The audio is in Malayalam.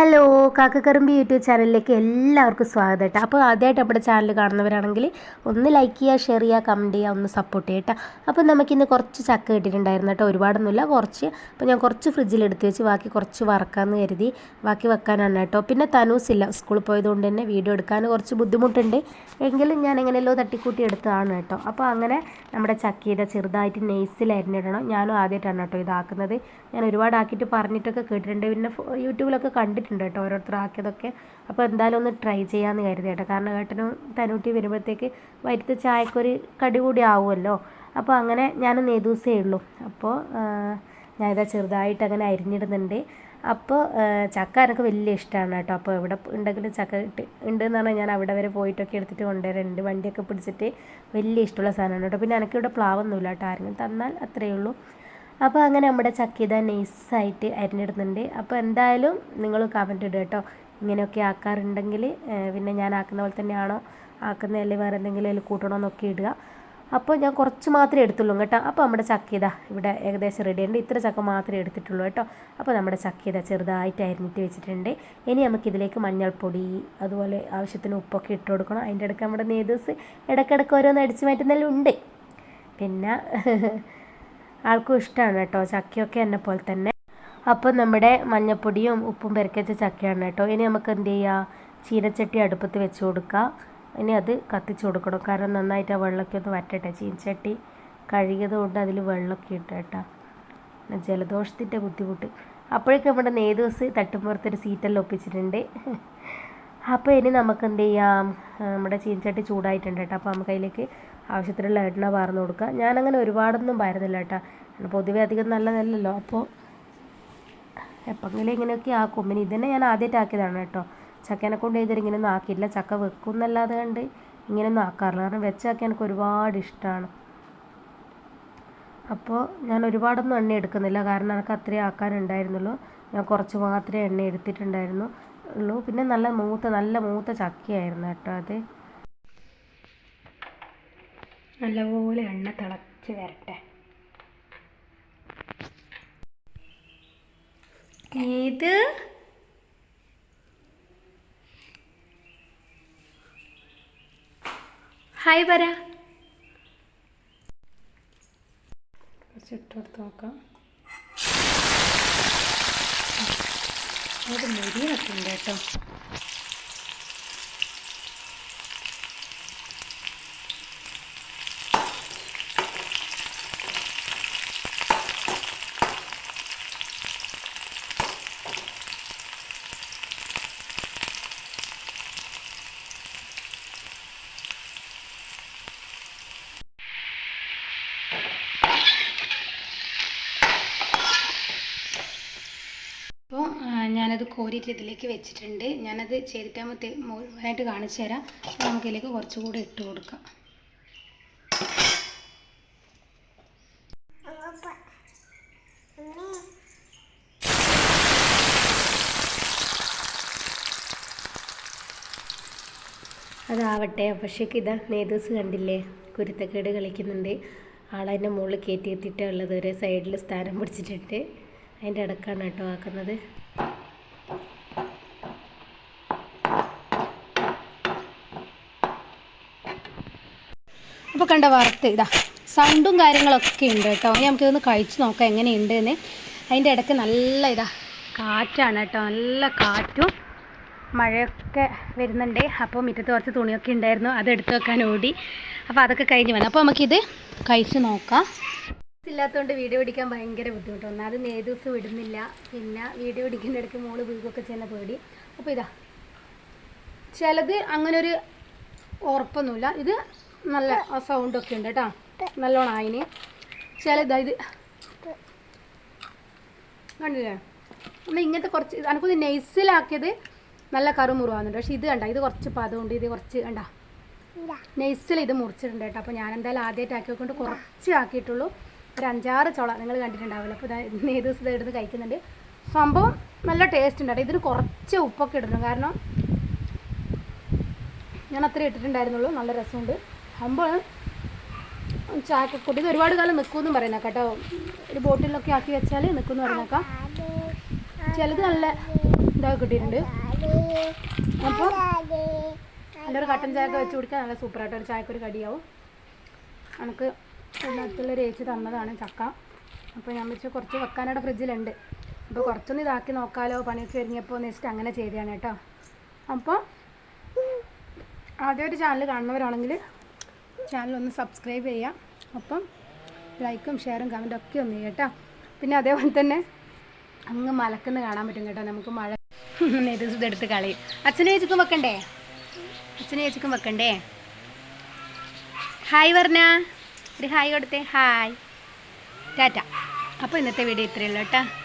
ഹലോ കാക്കക്കറുമ്പി യൂട്യൂബ് ചാനലിലേക്ക് എല്ലാവർക്കും സ്വാഗതം കേട്ടോ. അപ്പോൾ ആദ്യമായിട്ട് നമ്മുടെ ചാനൽ കാണുന്നവരാണെങ്കിൽ ഒന്ന് ലൈക്ക് ചെയ്യുക ഷെയർ ചെയ്യുക കമന്റ് ചെയ്യുക ഒന്ന് സപ്പോർട്ട് ചെയ്യുക കേട്ടോ. അപ്പോൾ നമുക്കിന്ന് കുറച്ച് ചക്ക കിട്ടിയിട്ടുണ്ടായിരുന്നു കേട്ടോ. ഒരുപാടൊന്നുമില്ല കുറച്ച്. അപ്പോൾ ഞാൻ കുറച്ച് ഫ്രിഡ്ജിൽ എടുത്ത് വെച്ച് ബാക്കി കുറച്ച് വറക്കാമെന്ന് കരുതി ബാക്കി വെക്കാനാണ് കേട്ടോ. പിന്നെ തനൂസില്ല സ്കൂളിൽ പോയതുകൊണ്ട് തന്നെ വീഡിയോ എടുക്കാൻ കുറച്ച് ബുദ്ധിമുട്ടുണ്ട്. എങ്കിലും ഞാൻ എങ്ങനെയല്ലോ തട്ടിക്കൂട്ടി എടുത്തതാണ് കേട്ടോ. അപ്പോൾ അങ്ങനെ നമ്മുടെ ചക്കയുടെ ചെറുതായിട്ട് നെയ്സിൽ അരിഞ്ഞിടണം. ഞാനും ആദ്യമായിട്ടാണ് കേട്ടോ ഇതാക്കുന്നത്. ഞാൻ ഒരുപാട് ആക്കിയിട്ട് പറഞ്ഞിട്ടൊക്കെ കേട്ടിട്ടുണ്ട്. പിന്നെ യൂട്യൂബിലൊക്കെ കണ്ടിട്ടുണ്ട്. കേട്ടോ ഓരോരുത്തർ ആക്കിയതൊക്കെ അപ്പോൾ എന്തായാലും ഒന്ന് ട്രൈ ചെയ്യാമെന്ന് കരുതി കേട്ടോ. കാരണം ഏട്ടനും തനൂട്ടി വരുമ്പോഴത്തേക്ക് വൈകിട്ട് ചായക്കൊരു കടി കൂടി ആവുമല്ലോ. അപ്പോൾ അങ്ങനെ ഞാൻ നേദൂസേ ഉള്ളൂ. അപ്പോൾ ഞാനിതാ ചെറുതായിട്ട് അങ്ങനെ അരിഞ്ഞിടുന്നുണ്ട്. അപ്പോൾ ചക്ക എനിക്ക് വലിയ ഇഷ്ടമാണ് കേട്ടോ. അപ്പോൾ എവിടെ ഉണ്ടെങ്കിലും ചക്ക ഇട്ട് ഉണ്ട് എന്ന് പറഞ്ഞാൽ ഞാൻ അവിടെ വരെ പോയിട്ടൊക്കെ എടുത്തിട്ട് കൊണ്ടുവരുന്നുണ്ട് വണ്ടിയൊക്കെ പിടിച്ചിട്ട് വലിയ ഇഷ്ടമുള്ള സാധനമാണ് കേട്ടോ. പിന്നെ എനിക്കിവിടെ പ്ലാവൊന്നുമില്ല കേട്ടോ. ആരെങ്കിലും തന്നാൽ അത്രയേ ഉള്ളൂ. അപ്പോൾ അങ്ങനെ നമ്മുടെ ചക്ക ഇതാ നൈസായിട്ട് അരിഞ്ഞിടുന്നുണ്ട്. അപ്പോൾ എന്തായാലും നിങ്ങൾ കമന്റ് ഇടുക കേട്ടോ. ഇങ്ങനെയൊക്കെ ആക്കാറുണ്ടെങ്കിൽ പിന്നെ ഞാൻ ആക്കുന്ന പോലെ തന്നെയാണോ? ആക്കുന്ന അല്ലെങ്കിൽ വേറെ എന്തെങ്കിലും അതിൽ കൂട്ടണോ എന്നൊക്കെ ഇടുക. അപ്പോൾ ഞാൻ കുറച്ച് മാത്രമേ എടുത്തുള്ളൂ കേട്ടോ. അപ്പോൾ നമ്മുടെ ചക്ക ഇതാ ഇവിടെ ഏകദേശം റെഡി ഉണ്ട്. ഇത്ര ചക്ക മാത്രമേ എടുത്തിട്ടുള്ളൂ കേട്ടോ. അപ്പോൾ നമ്മുടെ ചക്ക ഇതാ ചെറുതായിട്ട് അരിഞ്ഞിട്ട് വെച്ചിട്ടുണ്ട്. ഇനി നമുക്ക് ഇതിലേക്ക് മഞ്ഞൾപ്പൊടി അതുപോലെ ആവശ്യത്തിന് ഉപ്പൊക്കെ ഇട്ട് കൊടുക്കണം. അതിന്റെ ഇടയ്ക്ക് നമ്മുടെ നേതൂസ് ഇടയ്ക്കിടയ്ക്ക് ഓരോന്ന് അടിച്ച് മാറ്റുന്നതിലുണ്ട്. പിന്നെ ആൾക്കും ഇഷ്ടമാണ് കേട്ടോ. ചക്കയൊക്കെ എന്നെ പോലെ തന്നെ. അപ്പോൾ നമ്മുടെ മഞ്ഞപ്പൊടിയും ഉപ്പും പെരക്കച്ച ചക്കയാണ് കേട്ടോ. ഇനി നമുക്ക് എന്ത് ചെയ്യുക ചീനച്ചട്ടി അടുപ്പത്ത് വെച്ച് കൊടുക്കുക ഇനി അത് കത്തിച്ച് കൊടുക്കണം. കാരണം നന്നായിട്ട് ആ വെള്ളമൊക്കെ ഒന്ന് വറ്റട്ടെ. ചീനച്ചട്ടി കഴുകിയത് കൊണ്ട് അതിൽ വെള്ളമൊക്കെ ഇട്ട് കേട്ടോ. ജലദോഷത്തിന്റെ ബുദ്ധിമുട്ട്. അപ്പോഴേക്കും നമ്മുടെ നേദൂസ് തട്ടുമ്പുറത്തൊരു സീറ്റെല്ലാം ഒപ്പിച്ചിട്ടുണ്ട്. അപ്പോൾ ഇനി നമുക്ക് എന്ത് ചെയ്യാം? നമ്മുടെ ചീനച്ചട്ടി ചൂടായിട്ടുണ്ട് കേട്ടോ. അപ്പോൾ നമുക്ക് അതിലേക്ക് ആവശ്യത്തിനുള്ള എണ്ണ വാർന്ന് കൊടുക്കുക. ഞാനങ്ങനെ ഒരുപാടൊന്നും പാരുന്നില്ല കേട്ടോ. പൊതുവേ അധികം നല്ലതല്ലല്ലോ. അപ്പോൾ എപ്പോഴെങ്കിലും ഇങ്ങനെയൊക്കെ ആക്കും. പിന്നെ ഇതന്നെ ഞാൻ ആദ്യമായിട്ട് ആക്കിയതാണ് കേട്ടോ. ചക്കേനെ കൊണ്ട് ചെയ്തിട്ട് ഇങ്ങനെയൊന്നും ആക്കിയില്ല ചക്ക വെക്കും എന്നല്ലാതെ കണ്ട് ഇങ്ങനെയൊന്നും ആക്കാറില്ല. കാരണം വെച്ചാക്കി എനിക്ക് ഒരുപാട് ഇഷ്ടമാണ് അപ്പോൾ ഞാൻ ഒരുപാടൊന്നും എണ്ണ എടുക്കുന്നില്ല. കാരണം എനിക്ക് അത്രയും ആക്കാനുണ്ടായിരുന്നുള്ളൂ. ഞാൻ കുറച്ച് മാത്രമേ എണ്ണ എടുത്തിട്ടുണ്ടായിരുന്നു ഉള്ളൂ പിന്നെ നല്ല മൂത്ത നല്ല മൂത്ത ചക്കയായിരുന്നു കേട്ടോ അത്. നല്ലപോലെ എണ്ണ തിളച്ച് വരട്ടെ. ഇത് ഹായ് പറ കുറച്ച് നോക്കാം. അത് മുരിയൊക്കെ ഉണ്ട് കേട്ടോ അപ്പോൾ ഞാനത് കോരിയിട്ട് ഇതിലേക്ക് വെച്ചിട്ടുണ്ട്. ഞാനത് ചെയ്തിട്ടാകുമ്പോൾ മുഴുവനായിട്ട് കാണിച്ചു തരാം. നമുക്കിതിലേക്ക് കുറച്ചുകൂടി ഇട്ട് കൊടുക്കാം. അതാവട്ടെ പക്ഷേക്ക് ഇതാ നേതൂസ് കണ്ടില്ലേ? കുരുത്തക്കേട് കളിക്കുന്നുണ്ട്. ആളതിന്റെ മുകളിൽ കയറ്റി എത്തിയിട്ടുള്ളത് ഒരു സൈഡിൽ സ്ഥാനം പിടിച്ചിട്ടുണ്ട്. അതിന്റെ ഇടക്കാണ് കേട്ടോ ആക്കുന്നത്. അപ്പോൾ കണ്ട വറുത്ത് ഇതാ സൗണ്ടും കാര്യങ്ങളൊക്കെ ഉണ്ട് കേട്ടോ. ഇനി നമുക്കിതൊന്ന് കഴിച്ച് നോക്കാം എങ്ങനെയുണ്ട് എന്ന് അതിന്റെ ഇടയ്ക്ക് നല്ല ഇതാ കാറ്റാണ് കേട്ടോ. നല്ല കാറ്റും മഴയൊക്കെ വരുന്നുണ്ട്. അപ്പോൾ മുറ്റത്ത് കുറച്ച് തുണിയൊക്കെ ഉണ്ടായിരുന്നു. അത് വെക്കാൻ ഓടി. അപ്പോൾ അതൊക്കെ കഴിഞ്ഞ് വേണം അപ്പോൾ നമുക്കിത് കഴിച്ച് നോക്കാം. ഇല്ലാത്തതുകൊണ്ട് വീഡിയോ പിടിക്കാൻ ഭയങ്കര ബുദ്ധിമുട്ട്. ഒന്നാമത് നേതൂസ് വിടുന്നില്ല. പിന്നെ വീഡിയോ പിടിക്കുന്ന ഇടയ്ക്ക് മോൾ വീഗൊക്കെ ചെയ്യുന്ന പേടി. അപ്പോൾ ഇതാ. ചിലത് അങ്ങനൊരു ഉറപ്പൊന്നുമില്ല. ഇത് നല്ല ആ സൗണ്ടൊക്കെ ഉണ്ട് കേട്ടോ. നല്ലോണം ആയിന് ചിലത് ഇത് കണ്ടില്ലേ? നമ്മൾ ഇങ്ങനത്തെ കുറച്ച് എനിക്കൊന്ന് നെയ്സിലാക്കിയത് നല്ല കറുമുറുവാകുന്നുണ്ട് പക്ഷെ ഇത് കണ്ട ഇത് കുറച്ച് പദമുണ്ട് ഇത് കുറച്ച് കണ്ട. നെയ്സിൽ ഇത് മുറിച്ചിട്ടുണ്ട് കേട്ടോ. അപ്പോൾ ഞാൻ എന്തായാലും ആദ്യമായിട്ട് ആക്കി വെക്കൊണ്ട് കുറച്ച് ആക്കിയിട്ടുള്ളൂ. ഒരു അഞ്ചാറ് ചോള നിങ്ങൾ കണ്ടിട്ടുണ്ടാവില്ല. അപ്പോൾ ഇതേ ദിവസം ഇത് എടുത്ത് കഴിക്കുന്നുണ്ട്. സംഭവം നല്ല ടേസ്റ്റ് ഉണ്ട് ഇതിന് കുറച്ച് ഉപ്പൊക്കെ ഇടണം. കാരണം ഞാൻ അത്രേ ഇട്ടിട്ടുണ്ടായിരുന്നുള്ളൂ. നല്ല രസമുണ്ട്. സംഭവം ചായപ്പൊടി ഇത് ഒരുപാട് കാലം നിൽക്കുമെന്നും പറയുന്ന കേട്ടോ. ഒരു ബോട്ടിലൊക്കെ ആക്കി വെച്ചാൽ നിൽക്കുമെന്ന് പറയുന്നേക്കാം. ചിലത് നല്ല ഇതൊക്കെ കിട്ടിയിട്ടുണ്ട്. അപ്പോൾ നല്ലൊരു കട്ടൻ ചായ ഒക്കെ വെച്ച് കുടിക്കാൻ നല്ല സൂപ്പറായിട്ട് ഒരു ചായക്കൊരു കടിയാവും. എനിക്ക് ഒരു ഏച്ചി തന്നതാണ് ചക്ക. അപ്പോൾ ഞാൻ വെച്ച് കുറച്ച് വെക്കാനവിടെ ഫ്രിഡ്ജിലുണ്ട്. അപ്പോൾ കുറച്ചൊന്ന് ഇതാക്കി നോക്കാലോ പണിയൊക്കെ ഒരുങ്ങിയപ്പോൾ എന്ന് വെച്ചിട്ട് അങ്ങനെ ചെയ്തതാണ് കേട്ടോ. അപ്പോൾ ആദ്യമായിട്ട് ചാനൽ കാണുന്നവരാണെങ്കിൽ ചാനൽ ഒന്ന് സബ്സ്ക്രൈബ് ചെയ്യാം. അപ്പം ലൈക്കും ഷെയറും കമന്റും ഒക്കെ ഒന്ന് ചെയ്യും കേട്ടോ. പിന്നെ അതേപോലെ തന്നെ അങ്ങ് മലക്കുന്ന കാണാൻ പറ്റും കേട്ടോ. നമുക്ക് മഴ നെരുതെടുത്ത് കളയും. അച്ഛനെ ചേച്ചിക്കും വെക്കണ്ടേ? അച്ഛനെ ചേച്ചിക്കും വെക്കണ്ടേ? ഹായ് പറഞ്ഞ ഒരു ഹായ് കൊടുത്തേ. ഹായ്. ടാറ്റ. അപ്പോൾ ഇന്നത്തെ വീഡിയോ ഇത്രയേ ഉള്ളൂ കേട്ടോ.